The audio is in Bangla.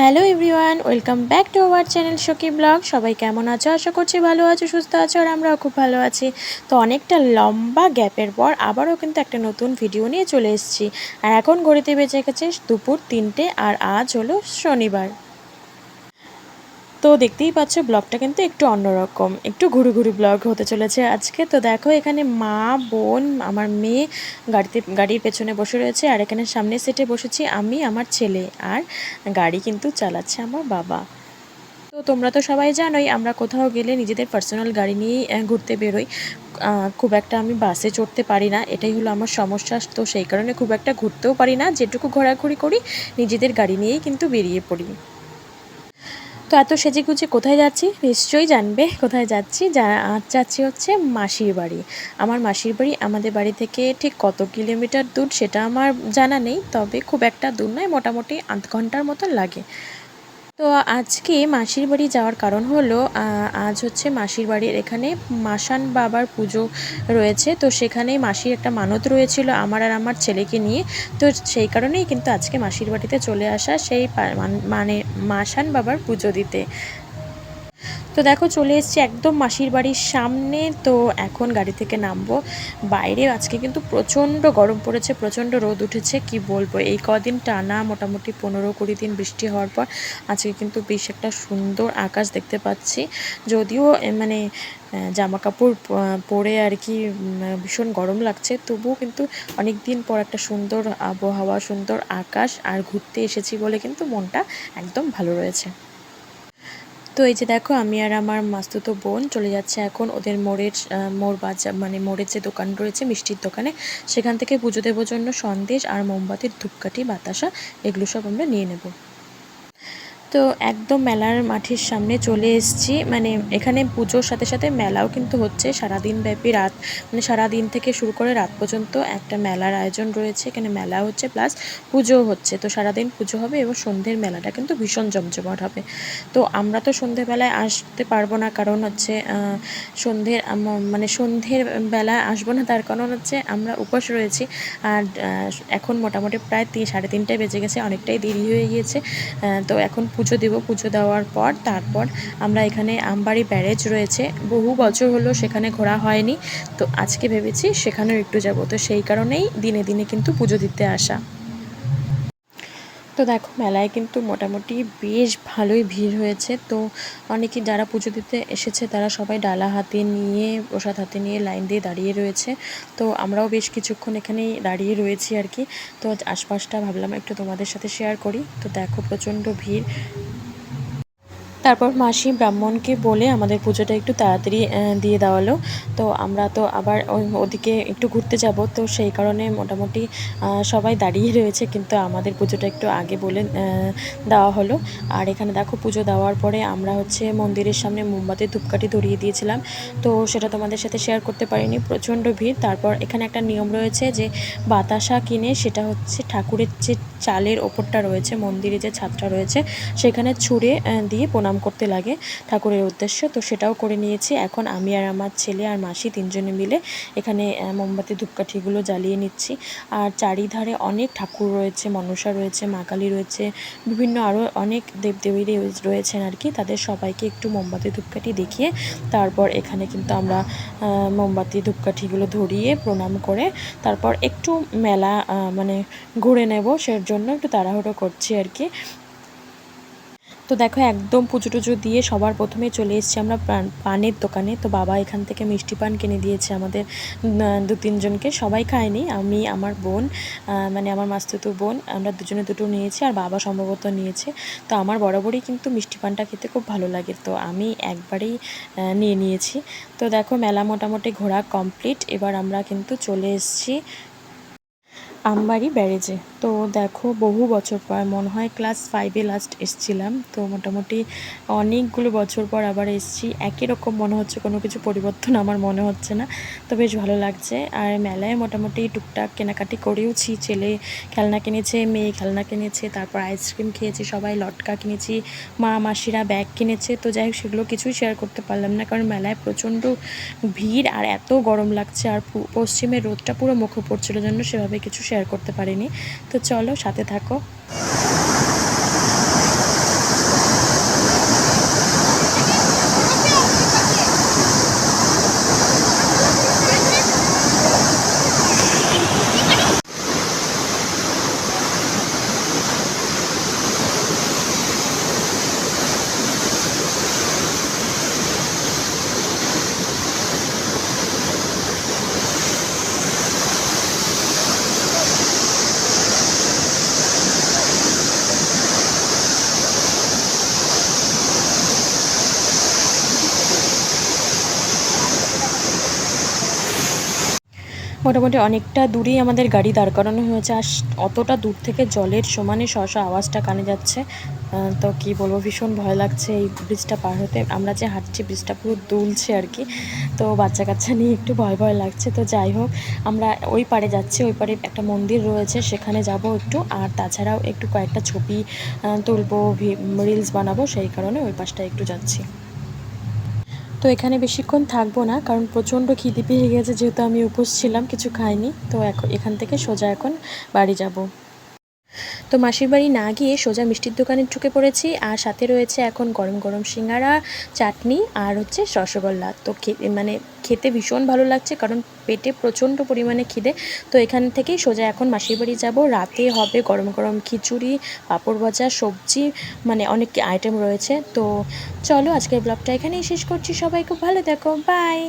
Hello everyone, welcome back to our channel Shoki blog. সবাই কেমন আছো? আশা করছি ভালো আছো, সুস্থ আছো, আর আমরাও খুব ভালো আছি। তো অনেকটা লম্বা গ্যাপের পর আবারও কিন্তু একটা নতুন ভিডিও নিয়ে চলে এসেছি। আর এখন ঘড়িতে বেঁচে গেছে দুপুর তিনটে, আর আজ হলো শনিবার। তো দেখতেই পাচ্ছ, ব্লগটা কিন্তু একটু অন্যরকম, একটু ঘুরু ঘুরু ব্লগ হতে চলেছে আজকে। তো দেখো, এখানে মা, বোন, আমার মেয়ে গাড়িতে, গাড়ির পেছনে বসে রয়েছে আর এখানে সামনে সিটে বসেছি আমি, আমার ছেলে আর গাড়ি কিন্তু চালাচ্ছে আমার বাবা। তো তোমরা তো সবাই জানোই, আমরা কোথাও গেলে নিজেদের পার্সোনাল গাড়ি নিয়েই ঘুরতে বেরোই। খুব একটা আমি বাসে চড়তে পারি না, এটাই হলো আমার সমস্যা। তো সেই কারণে খুব একটা ঘুরতেও পারি না, যেটুকু ঘোরাঘুরি করি, নিজেদের গাড়ি নিয়েই কিন্তু বেরিয়ে পড়ি। এত সেজে গুজে কোথায় যাচ্ছি? নিশ্চয়ই জানবে কোথায় যাচ্ছি। যা, আজ যাচ্ছি হচ্ছে মাসির বাড়ি। আমার মাসির বাড়ি আমাদের বাড়ি থেকে ঠিক কত কিলোমিটার দূর সেটা আমার জানা নেই, তবে খুব একটা দূর নয়, মোটামুটি আধ ঘণ্টার মতন লাগে। তো আজকে মাসির বাড়ি যাওয়ার কারণ হলো আজ হচ্ছে মাসির বাড়ির এখানে মাসান বাবার পুজো রয়েছে। তো সেখানে মাসির একটা মানত রয়েছিল আমার আর আমার ছেলেকে নিয়ে। তো সেই কারণেই কিন্তু আজকে মাসির বাড়িতে চলে আসা সেই মান- মাসান বাবার পুজো দিতে। তো দেখো চলে এসেছি একদম মাসির বাড়ির সামনে। তো এখন গাড়ি থেকে নামবো। বাইরে আজকে কিন্তু প্রচণ্ড গরম পড়েছে, প্রচণ্ড রোদ উঠেছে, কি বলব? এই কদিন টানা মোটামুটি পনেরো কুড়ি দিন বৃষ্টি হওয়ার পর আজকে কিন্তু বেশ একটা সুন্দর আকাশ দেখতে পাচ্ছি। যদিও মানে জামা কাপড় পরে আর কি ভীষণ গরম লাগছে, তবুও কিন্তু অনেক দিন পর একটা সুন্দর আবহাওয়া, সুন্দর আকাশ আর ঘুরতে এসেছি বলে কিন্তু মনটা একদম ভালো রয়েছে। তো এই যে দেখো, আমি আর আমার মাস্তুতো বোন চলে যাচ্ছে এখন ওদের মোড়ের মোড় বাজার মানে মোড়ের যে দোকান রয়েছে, মিষ্টির দোকানে। সেখান থেকে পুজো দেবোর জন্য সন্দেশ আর মোমবাতির ধূপকাঠি, বাতাসা, এগুলো সব আমরা নিয়ে নেব। তো একদম মেলার মাঠের সামনে চলে এসেছি। মানে এখানে পুজোর সাথে সাথে মেলাও কিন্তু হচ্ছে সারাদিন ব্যাপী রাত। মানে সারাদিন থেকে শুরু করে রাত পর্যন্ত একটা মেলার আয়োজন রয়েছে। এখানে মেলা হচ্ছে, প্লাস পুজো হচ্ছে। তো সারাদিন পুজো হবে এবং সন্ধ্যের মেলাটা কিন্তু ভীষণ জমজমাট হবে। তো আমরা তো সন্ধ্যেবেলায় আসতে পারব না, কারণ হচ্ছে সন্ধ্যের মানে সন্ধ্যের বেলা আসব না। তার কারণ হচ্ছে আমরা উপোস রয়েছি আর এখন মোটামুটি প্রায় তিন, সাড়ে তিনটায় বেজে গেছে। অনেকটাই দেরি হয়ে গিয়েছে। তো এখন পুজো দেব, পুজো দেওয়ার পর তারপর আমরা এখানে আমবাড়ি ব্যারেজ রয়েছে। বহু বছর হলো সেখানে ঘোরা হয়নি, তো আজকে ভেবেছি সেখানেও একটু যাব। তো সেই কারণেই দিনে দিনে কিন্তু পুজো দিতে আসা। তো দেখো, মেলায় কিন্তু মোটামুটি বেশ ভালোই ভিড় হয়েছে। তো অনেকে যারা পুজো দিতে এসেছে, তারা সবাই ডালা হাতে নিয়ে, প্রসাদ হাতে নিয়ে লাইন দিয়ে দাঁড়িয়ে রয়েছে। তো আমরাও বেশ কিছুক্ষণ এখানেই দাঁড়িয়ে রয়েছি আর কি। তো আশপাশটা ভাবলাম একটু তোমাদের সাথে শেয়ার করি। তো দেখো, প্রচণ্ড ভিড়। তারপর মাসি ব্রাহ্মণকে বলে আমাদের পুজোটা একটু তাড়াতাড়ি দিয়ে দেওয়ালো। তো আমরা তো আবার ওদিকে একটু ঘুরতে যাব, তো সেই কারণে মোটামুটি সবাই দাঁড়িয়ে রয়েছে, কিন্তু আমাদের পুজোটা একটু আগে বলে দেওয়া হলো। আর এখানে দেখো পুজো দেওয়ার পরে আমরা হচ্ছে মন্দিরের সামনে মোমবাতি, ধূপকাঠি ধরিয়ে দিয়েছিলাম। তো সেটা তোমাদের সাথে শেয়ার করতে পারিনি, প্রচণ্ড ভিড়। তারপর এখানে একটা নিয়ম রয়েছে যে বাতাসা কিনে সেটা হচ্ছে ঠাকুরের যে চালের ওপরটা রয়েছে, মন্দিরে যে ছাদটা রয়েছে, সেখানে ছুঁড়ে দিয়ে প্রণাম করতে লাগে ঠাকুরের উদ্দেশ্য। তো সেটাও করে নিয়েছি। এখন আমি আর আমার ছেলে আর মাসি তিনজনে মিলে এখানে মোমবাতি, ধূপকাঠিগুলো জ্বালিয়ে নিচ্ছি। আর চারিধারে অনেক ঠাকুর রয়েছে, মনসা রয়েছে, মা কালী রয়েছে, বিভিন্ন আরও অনেক দেবদেবী রয়ে- রয়েছেন আর কি। তাদের সবাইকে একটু মোমবাতি, ধূপকাঠি দেখিয়ে তারপর এখানে কিন্তু আমরা মোমবাতি, ধূপকাঠিগুলো ধরিয়ে প্রণাম করে তারপর একটু মেলা মানে ঘুরে নেব। সের জন্য একটু তাড়াহুড়ো করছি আর কি। তো দেখো, একদম পুজো টুজো দিয়ে সবার প্রথমে চলে এসেছি আমরা পানের দোকানে। তো বাবা এখান থেকে মিষ্টি পান কিনে দিয়েছে আমাদের দু, তিনজনকে। সবাই খায়নি, আমি, আমার বোন মানে আমার মাস্তুতো বোন, আমরা দুজনে দুটো নিয়েছি আর বাবা সম্ভবত নিয়েছে। তো আমার বরাবরই কিন্তু মিষ্টি পানটা খেতে খুব ভালো লাগে। তো আমি একবারেই নিয়ে নিয়েছি। তো দেখো, মেলা মোটামুটি ঘোরা কমপ্লিট। এবার আমরা কিন্তু চলে এসেছি আমবাড়ি ব্যারেজে। তো দেখো বহু বছর পর, মনে হয় ক্লাস ফাইভে লাস্ট এসছিলাম। তো মোটামুটি অনেকগুলো বছর পর আবার এসছি। একই রকম মনে হচ্ছে, কোনো কিছু পরিবর্তন আমার মনে হচ্ছে না। তো বেশ ভালো লাগছে। আর মেলায় মোটামুটি টুকটাক কেনাকাটি করেওছি। ছেলে খেলনা কিনেছে, মেয়ে খেলনা কিনেছে, তারপর আইসক্রিম খেয়েছি, সবাই লটকা কিনেছি, মা, মাসিরা ব্যাগ কিনেছে। তো যাই হোক, সেগুলো কিছুই শেয়ার করতে পারলাম না। কারণ মেলায় প্রচণ্ড ভিড় আর এত গরম লাগছে। আর পশ্চিমের রোদটা পুরো মুখে পড়ছিল জন্য সেভাবে কিছু শেয়ার করতে পারিনি। তো চলো সাথে থাকো। মোটামুটি অনেকটা দূরেই আমাদের গাড়ি দাঁড় করানো হয়েছে। আর অতটা দূর থেকে জলের সমানে শশ আওয়াজটা কানে যাচ্ছে। তো কি বলব, ভীষণ ভয় লাগছে এই ব্রিজটা পার হতে। আমরা যে হাঁটছি ব্রিজটা পুরো দুলছে আর কি। তো বাচ্চা কাচ্চা নিয়ে একটু ভয় ভয় লাগছে। তো যাই হোক, আমরা ওই পারে যাচ্ছি। ওই পারে একটা মন্দির রয়েছে, সেখানে যাব একটু। আর তাছাড়াও একটু কয়েকটা ছবি তুলবো রিলস বানাবো। সেই কারণে ওই পাশটা একটু যাচ্ছি। তো এখানে বেশিক্ষণ থাকব না, কারণ প্রচণ্ড খিদিপি হয়ে গেছে যেহেতু আমি উপোস ছিলাম, কিছু খাইনি। তো এখন এখান থেকে সোজা এখন বাড়ি যাব। তো মাসির বাড়ি না গিয়ে সোজা মিষ্টির দোকানে ঢুকে পড়েছি আর সাথে রয়েছে এখন গরম গরম সিঙ্গারা, চাটনি আর হচ্ছে রসগোল্লা। তো মানে খেতে ভীষণ ভালো লাগছে কারণ পেটে প্রচণ্ড পরিমাণে খিদে। তো এখান থেকেই সোজা এখন মাসির বাড়ি যাব। রাতে হবে গরম গরম খিচুড়ি, পাঁপড় ভাজা, সবজি মানে অনেক আইটেম রয়েছে। তো চলো আজকের ব্লগটা এখানেই শেষ করছি। সবাই খুব ভালো দেখো বাই!